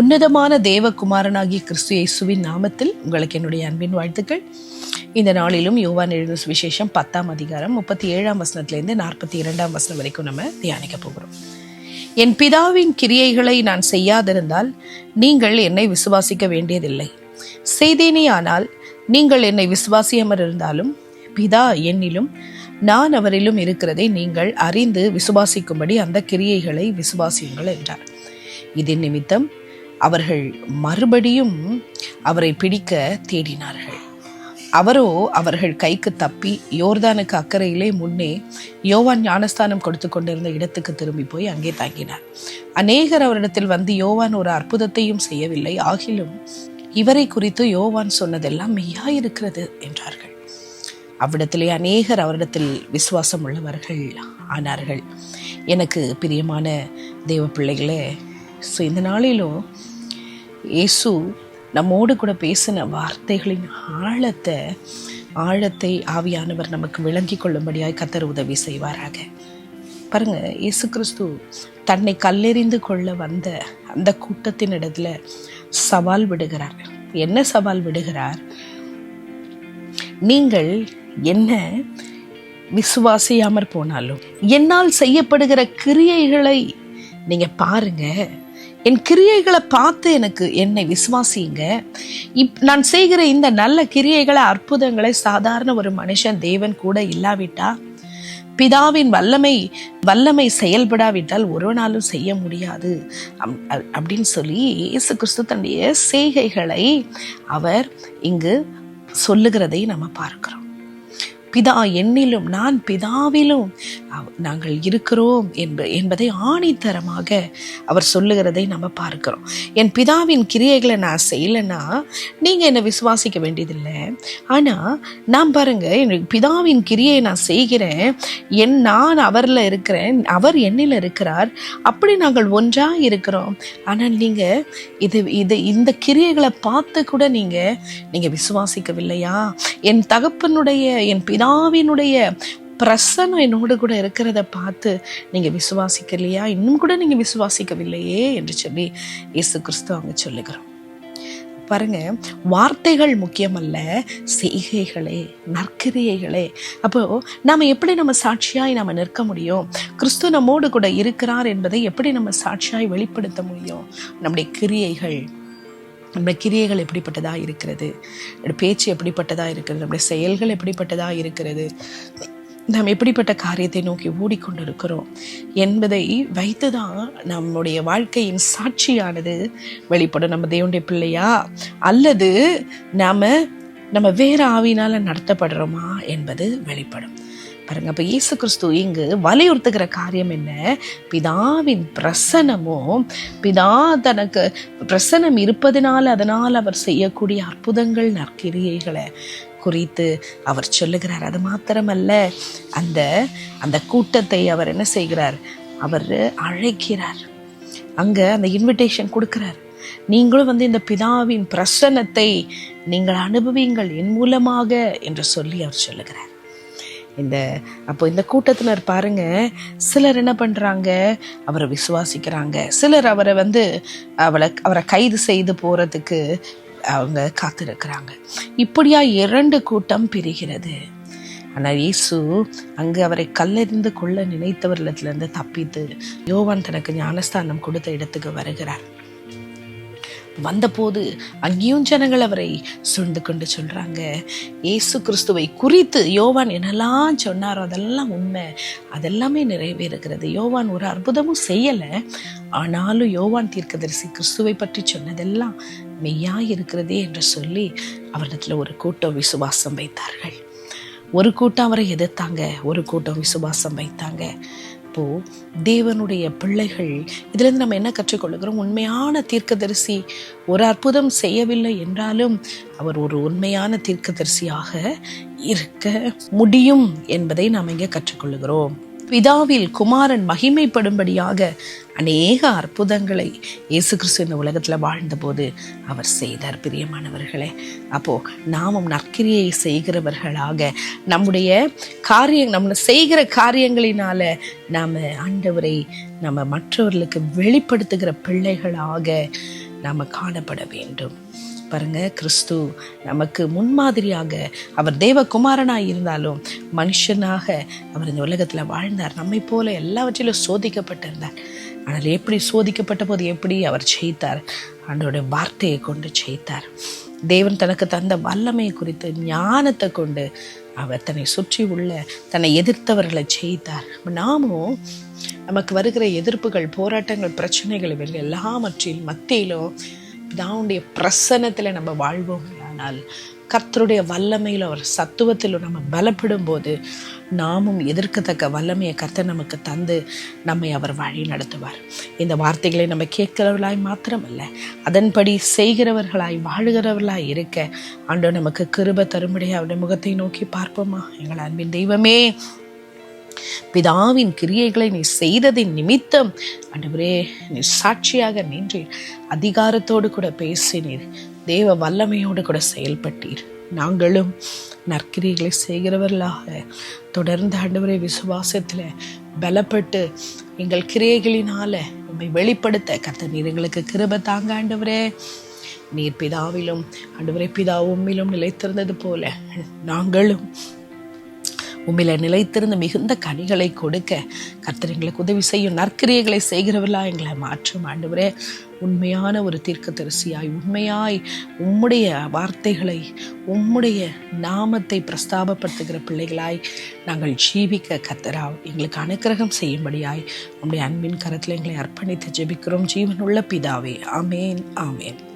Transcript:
உன்னதமான தேவகுமாரனாகிய கிறிஸ்து இயேசுவின் நாமத்தில் உங்களுக்கு என்னுடைய அன்பின் வாழ்த்துக்கள். இந்த நாளிலும் யோவான் எழுதின சுவிசேஷம் பத்தாம் அதிகாரம் முப்பத்தி ஏழாம் வசனத்திலேருந்து நாற்பத்தி இரண்டாம் வசனம் வரைக்கும் நம்ம தியானிக்க போகிறோம். என் பிதாவின் கிரியைகளை நான் செய்யாதிருந்தால் நீங்கள் என்னை விசுவாசிக்க வேண்டியதில்லை. செய்தேனே ஆனால் நீங்கள் என்னை விசுவாசியமர் இருந்தாலும் பிதா என்னிலும் நான் அவரிலும் இருக்கிறதை நீங்கள் அறிந்து விசுவாசிக்கும்படி அந்த கிரியைகளை விசுவாசியுங்கள் என்றார். இதன் நிமித்தம் அவர்கள் மறுபடியும் அவரை பிடிக்க தேடினார்கள். அவரோ அவர்கள் கைக்கு தப்பி யோர்தானுக்கு அக்கறையிலே முன்னே யோவான் ஞானஸ்தானம் கொடுத்து கொண்டிருந்த இடத்துக்கு திரும்பி போய் அங்கே தங்கினார். அநேகர் அவரிடத்தில் வந்து யோவான் ஒரு அற்புதத்தையும் செய்யவில்லை. ஆகிலும் இவரை குறித்து யோவான் சொன்னதெல்லாம் மெய்யாயிருக்கிறது என்றார்கள். அவ்விடத்திலே அநேகர் அவரிடத்தில் விசுவாசம் உள்ளவர்கள் ஆனார்கள். எனக்கு பிரியமான தேவ பிள்ளைகளே ஸோ இந்த நாளிலும் இயேசு நம்மோடு கூட பேசின வார்த்தைகளின் ஆழத்தை ஆழத்தை ஆவியானவர் நமக்கு விளங்கி கொள்ளும்படியாய் கத்தர் உதவி செய்வாராக. பாருங்க இயேசு கிறிஸ்து தன்னை கல்லெறிந்து கொள்ள வந்த அந்த கூட்டத்தின் இடத்துல சவால் விடுகிறார். என்ன சவால் விடுகிறார்? நீங்கள் என்ன? விசுவாசியாமற் போனாலும். என்னால் செய்யப்படுகிற கிரியைகளை நீங்கள் பாருங்க. என் கிரியைகளை பார்த்து எனக்கு என்னை விசுவாசிங்க இப் நான் செய்கிற இந்த நல்ல கிரியைகளை அற்புதங்களை சாதாரண ஒரு மனுஷன் தேவன் கூட இல்லாவிட்டா? பிதாவின் வல்லமை வல்லமை செயல்படாவிட்டால் ஒரு நாளும் செய்ய முடியாது. அப்படின்னு சொல்லி இயேசு கிறிஸ்து தன்னுடைய செய்கைகளை அவர் இங்கு சொல்லுகிறதை நம்ம பார்க்கிறோம். பிதா என்னிலும் நான் பிதாவிலும் நாங்கள் இருக்கிறோம் என்ப என்பதை ஆணித்தரமாக அவர் சொல்லுகிறதை நம்ம பார்க்கிறோம். என் பிதாவின் கிரியைகளை நான் செய்யலைன்னா நீங்கள் என்னை விசுவாசிக்க வேண்டியதில்லை. ஆனால் நான் பாருங்க என் பிதாவின் கிரியை நான் செய்கிறேன். என் நான் அவரில் இருக்கிறேன். அவர் என்னில் இருக்கிறார். அப்படி நாங்கள் ஒன்றாக இருக்கிறோம். ஆனால் நீங்கள் இது இது இந்த கிரியைகளை பார்த்து கூட நீங்கள் நீங்கள் விசுவாசிக்கவில்லையா? என் தகப்பனுடைய என் பிதாவினுடைய பிரசனம் என்னோடு கூட இருக்கிறத பார்த்து நீங்கள் விசுவாசிக்கலையா? இன்னும் கூட நீங்கள் விசுவாசிக்கவில்லையே என்று சொல்லி இயேசு கிறிஸ்து அவங்க சொல்லுகிறோம் பாருங்க வார்த்தைகள் முக்கியமல்ல செய்கைகளே நற்கிரியைகளே. அப்போ நாம எப்படி நம்ம சாட்சியாய் நாம நிற்க முடியும்? கிறிஸ்து நம்மோடு கூட இருக்கிறார் என்பதை எப்படி நம்ம சாட்சியாய் வெளிப்படுத்த முடியும்? நம்முடைய கிரியைகள் நம்முடைய கிரியைகள் எப்படிப்பட்டதாக இருக்கிறது? நம்முடைய பேச்சு எப்படிப்பட்டதாக இருக்கிறது? நம்முடைய செயல்கள் எப்படிப்பட்டதாக இருக்கிறது? நாம் எப்படிப்பட்ட காரியத்தை நோக்கி ஓடிக்கொண்டிருக்கிறோம் என்பதை வைத்து தான் நம்முடைய வாழ்க்கையின் சாட்சியானது வெளிப்படும். நம்ம தேவனுடைய பிள்ளையா? அல்லது நாம் நம்ம வேற ஆவினால் நடத்தப்படுறோமா என்பது வெளிப்படும். பாருங்க அப்போ இயேசு கிறிஸ்து இங்கு வலியுறுத்துகிற காரியம் என்ன? பிதாவின் பிரசனமும் பிதா தனக்கு பிரசனம் இருப்பதனால் அதனால் அவர் செய்யக்கூடிய அற்புதங்கள் நற்கிரியைகளை குறித்து அவர் சொல்லுகிறார். அது மாத்திரமல்ல அந்த அந்த கூட்டத்தை அவர் என்ன செய்கிறார்? அவர் அழைக்கிறார். அங்க அந்த இன்விடேஷன் கொடுக்குறார். நீங்களும் வந்து இந்த பிதாவின் பிரசன்னத்தை நீங்கள் அனுபவிங்கள் என் மூலமாக என்று சொல்லி அவர் சொல்லுகிறார். இந்த அப்போ இந்த கூட்டத்தினர் பாருங்க சிலர் என்ன பண்ணுறாங்க அவரை விசுவாசிக்கிறாங்க. சிலர் அவரை வந்து அவளை அவரை கைது செய்து போகிறதுக்கு அவங்க காத்திருக்கிறாங்க. இப்படியா இரண்டு கூட்டம் பிரிகிறது. ஆனால் இயேசு அங்கு அவரை கல்லறிந்து கொள்ள நினைத்தவர்களிடத்திலிருந்து தப்பித்து யோவான் தனக்கு ஞானஸ்தானம் கொடுத்த இடத்துக்கு வருகிறார். வந்தபோது அங்கேயும் ஜனங்கள் அவரை சுண்டு கொண்டு சொல்றாங்க. ஏசு கிறிஸ்துவை குறித்து யோவான் என்னெல்லாம் சொன்னாரோ அதெல்லாம் உண்மை. அதெல்லாமே நிறைவேறுகிறது. யோவான் ஒரு அற்புதமும் செய்யலை. ஆனாலும் யோவான் தீர்க்கதரிசி கிறிஸ்துவை பற்றி சொன்னதெல்லாம் மெய்யாக இருக்கிறதே என்று சொல்லி அவரிடத்துல ஒரு கூட்டம் விசுவாசம் வைத்தார்கள். ஒரு கூட்டம் அவரை எதிர்த்தாங்க. ஒரு கூட்டம் விசுவாசம் வைத்தாங்க. அப்போ தேவனுடைய பிள்ளைகள். இதுலேருந்து நம்ம என்ன கற்றுக்கொள்கிறோம்? உண்மையான தீர்க்கதரிசி ஒரு அற்புதம் செய்யவில்லை என்றாலும் அவர் ஒரு உண்மையான தீர்க்கதரிசியாக இருக்க முடியும் என்பதை நாம் இங்கே கற்றுக்கொள்கிறோம். பிதாவில் குமாரன் மகிமைப்படும்படியாக அநேக அற்புதங்களை இயேசு கிறிஸ்து இந்த உலகத்தில் வாழ்ந்தபோது அவர் செய்தார் பிரியமானவர்களே. அப்போ நாமும் நற்கிரியை செய்கிறவர்களாக நம்முடைய காரியம் நம்ம செய்கிற காரியங்களினால நாம் ஆண்டவரை நம்ம மற்றவர்களுக்கு வெளிப்படுத்துகிற பிள்ளைகளாக நாம் காணப்பட வேண்டும். பாருங்க கிறிஸ்து நமக்கு முன்மாதிரியாக அவர் தேவகுமாரனாக இருந்தாலும் மனுஷனாக அவர் இந்த உலகத்தில் வாழ்ந்தார். நம்மை போல எல்லாவற்றிலும் சோதிக்கப்பட்டிருந்தார். ஆனால் எப்படி சோதிக்கப்பட்ட போது எப்படி அவர் ஜெயித்தார்? ஆண்டோடைய வார்த்தையை கொண்டு ஜெயித்தார். தேவன் தனக்கு தந்த வல்லமையை குறித்து ஞானத்தை கொண்டு அவர் தன்னை சுற்றி உள்ள தன்னை எதிர்த்தவர்களை ஜெயித்தார். நாமும் நமக்கு வருகிற எதிர்ப்புகள் போராட்டங்கள் பிரச்சனைகள் இவைகள் எல்லாவற்றில் மத்தியிலும் தாவுடைய பிரசன்னத்தில் நம்ம வாழ்வோம் ஆனால் கர்த்தருடைய வல்லமையில் அவர் சத்துவத்தில் நம்ம பலப்படும் போது நாமும் எதிர்க்கத்தக்க வல்லமையை கர்த்தர் நமக்கு தந்து நம்மை அவர் வழி நடத்துவார். இந்த வார்த்தைகளை நம்ம கேட்கிறவர்களாய் மாத்திரமல்ல அதன்படி செய்கிறவர்களாய் வாழுகிறவர்களாய் இருக்க ஆண்டோ நமக்கு கிருப தரும்படியாக அவருடைய முகத்தை நோக்கி பார்ப்போமா? எங்கள் அன்பின் தெய்வமே பிதாவின் கிரியைகளை நீ செய்ததின் நிமித்தம் ஆண்டவரே நீ சாட்சியாக நின்றீர் அதிகாரத்தோடு கூட பேசினீர். தேவ வல்லமையோடு கூட செயல்பட்டீர். நாங்களும் நற்கிரிகளை செய்கிறவர்களாக தொடர்ந்து ஆண்டவரே விசுவாசத்தில் பலப்பட்டு எங்கள் கிரியைகளினால உண்மை வெளிப்படுத்த கத்த நீர் எங்களுக்கு கிருப தாங்க ஆண்டவரே. நீர் பிதாவிலும் ஆண்டவரே பிதா உம்மிலும் நிலைத்திருந்தது போல நாங்களும் உண்மையில நிலைத்திருந்த மிகுந்த கனிகளை கொடுக்க கர்த்தர் எங்களுக்கு உதவி செய்யும் நற்கிரியைகளை செய்கிறவர்களா எங்களை மாற்றும் ஆண்டவரே. உண்மையான ஒரு தீர்க்க தரிசியாய் உண்மையாய் உம்முடைய வார்த்தைகளை உம்முடைய நாமத்தை பிரஸ்தாபப்படுத்துகிற பிள்ளைகளாய் நாங்கள் ஜீவிக்க கத்தரா எங்களுக்கு அனுக்கிரகம் செய்யும்படியாய் உம்முடைய அன்பின் கரத்தில் எங்களை அர்ப்பணித்து ஜெபிக்கிறோம். ஜீவனுள்ள பிதாவே ஆமேன் ஆமேன்.